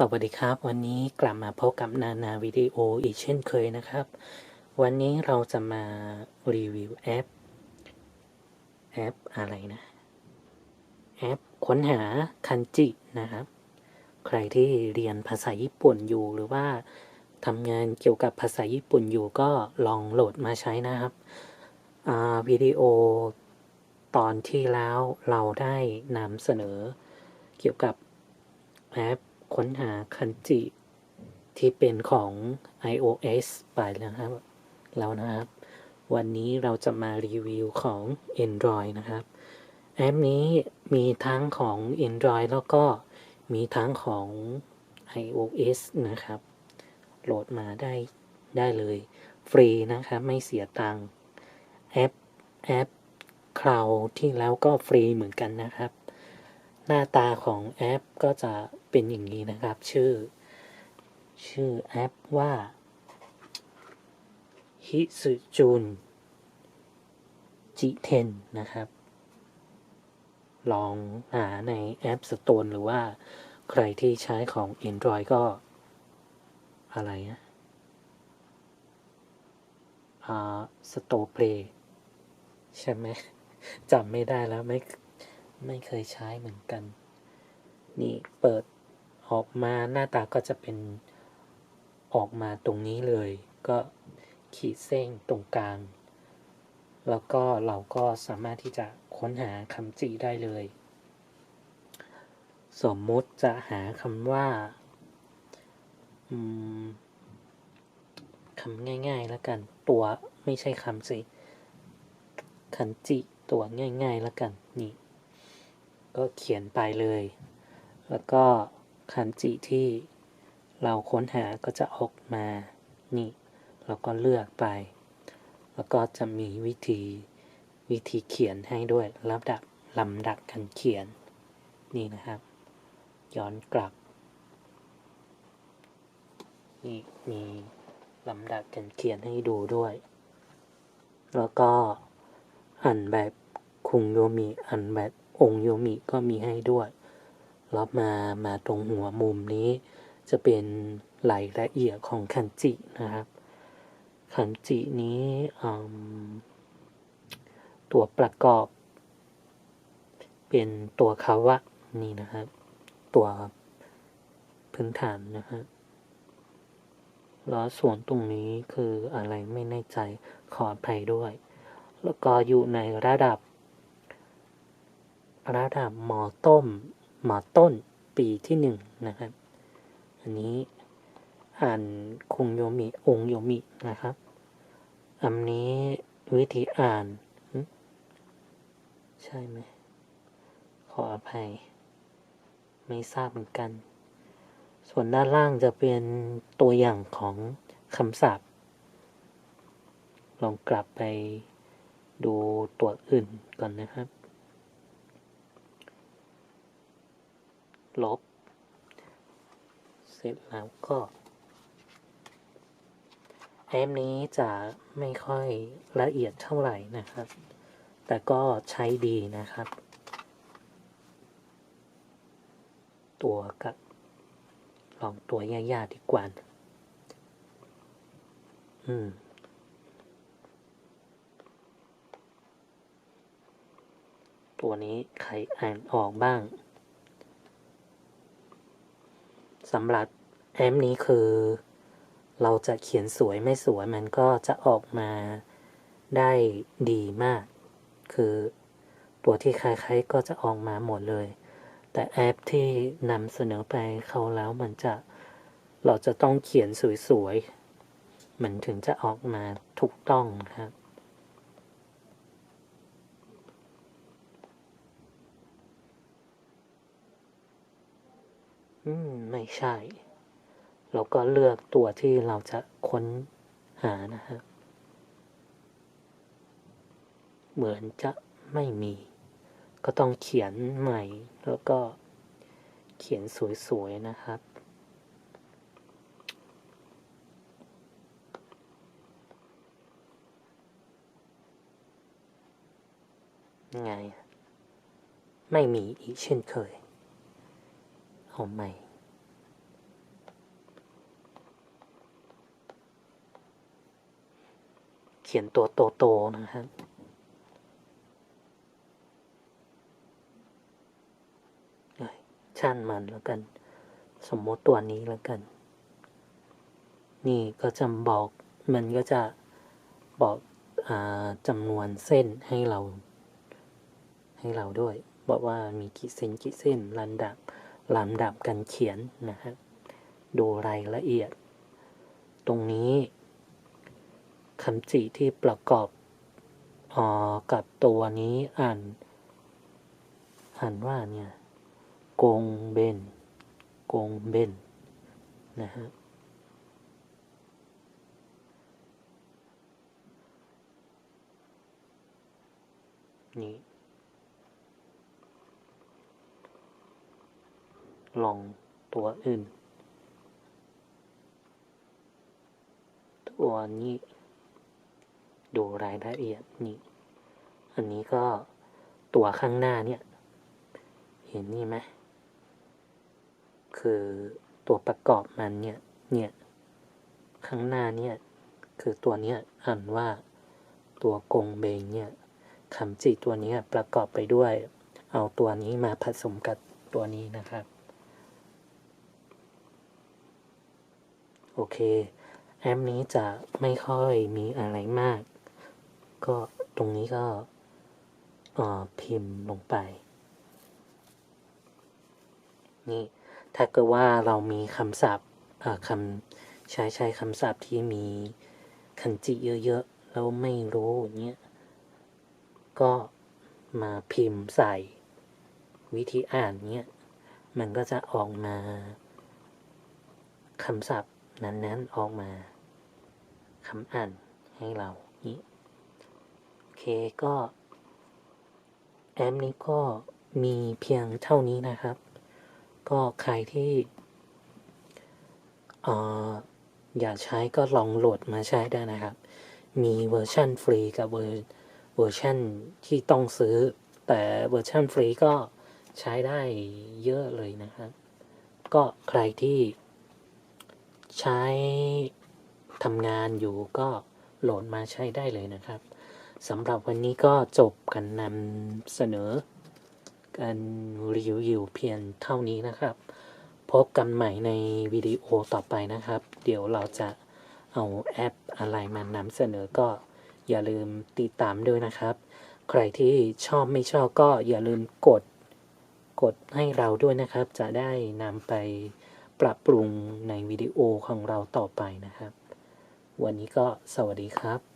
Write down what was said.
สวัสดีครับ วันนี้กลับมาพบกับนานาวิดีโออีกเช่นเคยนะครับ วันนี้เราจะมารีวิวแอป แอปอะไรนะ แอปค้นหาคันจินะครับ ใครที่เรียนภาษาญี่ปุ่นอยู่หรือว่าทำงานเกี่ยวกับภาษาญี่ปุ่นอยู่ก็ลองโหลดมาใช้นะครับวิดีโอตอนที่แล้วเราได้นำเสนอเกี่ยวกับแอป ค้นหาคันจิที่เป็นของ iOS ไปแล้วนะครับ แล้วนะครับ วันนี้เราจะมารีวิวของ Android นะครับ แอปนี้มีทั้งของ Android แล้วก็มีทั้งของ iOS นะครับ โหลดมาได้ได้เลย ฟรีนะครับ ไม่เสียตังค์แอปแอปคลาวที่แล้วก็ฟรีเหมือนกันนะครับ หน้าตาของแอปก็จะ เป็นอย่างนี้นะครับ ชื่อ ชื่อแอปว่าฮิสุจุนจิเทนนะครับ ลองหาในแอป Store หรือว่าใครที่ใช้ของ Android ก็ อะไรนะอ่า Store Play ใช่ไหมจำไม่ได้แล้วไม่ไม่เคยใช้เหมือนกัน นี่เปิด ออกมาหน้าตาก็จะเป็นออกมาตรงนี้เลย ก็ขีดเส้นตรงกลาง แล้วก็เราก็สามารถที่จะค้นหาคำจีได้เลย สมมติจะหาคำว่าคำง่ายๆแล้วกัน ตัวไม่ใช่คำสิคันจิตัวง่ายๆแล้วกันนี่ ก็เขียนไปเลย แล้วก็ คันจิที่เราค้นหาก็จะออกมานี่ เราก็เลือกไป แล้วก็จะมีวิธีวิธีเขียนให้ด้วยลำดับลำดับการเขียน นี่นะครับ ย้อนกลับ นี่มีลำดับการเขียนให้ดูด้วย แล้วก็อันแบบคุงโยมิอันแบบองโยมิก็มีให้ด้วย แล้วมามาตรงหัวมุมนี้ จะเป็นรายละเอียดของคันจินะครับ คันจินี้ตัวประกอบ เป็นตัวคาวะนี่นะครับ ตัวพื้นฐานนะครับแล้วส่วนตรงนี้คืออะไรไม่แน่ใจขออภัยด้วย แล้วก็อยู่ในระดับ ระดับมอต้ม มอต้นปีที่หนึ่งนะครับ อันนี้อ่านคุงโยมิองโยมินะครับ อันนี้วิธีอ่าน ใช่ไหม ขออภัย ไม่ทราบเหมือนกัน ส่วนด้านล่างจะเป็นตัวอย่างของคำศัพท์ ลองกลับไปดูตัวอื่นก่อนนะครับ ลบ เสร็จแล้วก็แอปนี้จะไม่ค่อยละเอียดเท่าไหร่นะครับ แต่ก็ใช้ดีนะครับ ตัวกับลองตัวยากๆดีกว่า อืมตัวนี้ใครอ่านออกบ้าง สำหรับแอปนี้คือ เราจะเขียนสวยไม่สวยมันก็จะออกมาได้ดีมาก คือตัวที่คล้ายๆก็จะออกมาหมดเลย แต่แอปที่นำเสนอไปเขาแล้วมันจะเราจะต้องเขียนสวยๆมันถึงจะออกมาถูกต้องครับ อืม ไม่ใช่ เราก็เลือกตัวที่เราจะค้นหานะครับ เหมือนจะไม่มี ก็ต้องเขียนใหม่ แล้วก็เขียนสวยๆนะครับไง ไม่มีอีกเช่นเคย หอมใหม่เขียนตัวโตๆนะครับชั่นมันแล้วกัน สมมติตัวนี้แล้วกัน นี่ก็จะบอก มันก็จะบอกอจำนวนเส้นให้เรา ให้เราด้วย บอกว่ามีกี่เส้นกี่เส้นลันดับ ลำดับการเขียนนะครับดูรายละเอียด ตรงนี้คำจิที่ประกอบออกับตัวนี้อ่านอ่านว่าเนี่ยกงเบนกงเบนนะฮะนี่ ลองตัวอื่น ตัวนี้ ดูรายละเอียดนี่อันนี้ก็ตัวข้างหน้าเนี่ย เห็นนี่ไหมคือตัวประกอบมันเนี่ยเนี่ยข้างหน้าเนี่ยคือตัวเนี้ยอ่านว่าตัวกงเบงเนี่ยคำจิตัวนี้ประกอบไปด้วย เอาตัวนี้มาผสมกับตัวนี้นะครับ โอเค แอปนี้จะไม่ค่อยมีอะไรมาก ก็ตรงนี้ก็พิมพ์ลงไป นี่ ถ้าเกิดว่าเรามีคำศัพท์คำใช้ใช้คำศัพท์ที่มีคันจิเยอะๆ แล้วไม่รู้อย่างเงี้ย ก็มาพิมพ์ใส่วิธีอ่านเงี้ย มันก็จะออกมาคำศัพท์ นั้นๆออกมาคำอ่านให้เรานี้โอเคก็แอปนี้ก็มีเพียงเท่านี้นะครับ ก็ใครที่เอ่ออยากใช้ก็ลองโหลดมาใช้ได้นะครับ มีเวอร์ชันฟรีกับเวอร์เวอร์ชันที่ต้องซื้อ แต่เวอร์ชันฟรีก็ใช้ได้เยอะเลยนะครับ ก็ใครที่ ใช้ทำงานอยู่ก็โหลดมาใช้ได้เลยนะครับสำหรับวันนี้ก็จบกันนำเสนอการรีวิวเพียงเท่านี้นะครับ พบกันใหม่ในวิดีโอต่อไปนะครับ เดี๋ยวเราจะเอาแอปอะไรมานำเสนอก็อย่าลืมติดตามด้วยนะครับ ใครที่ชอบไม่ชอบก็อย่าลืมกด กดให้เราด้วยนะครับ จะได้นำไป ปรับปรุงในวิดีโอของเราต่อไปนะครับ วันนี้ก็สวัสดีครับ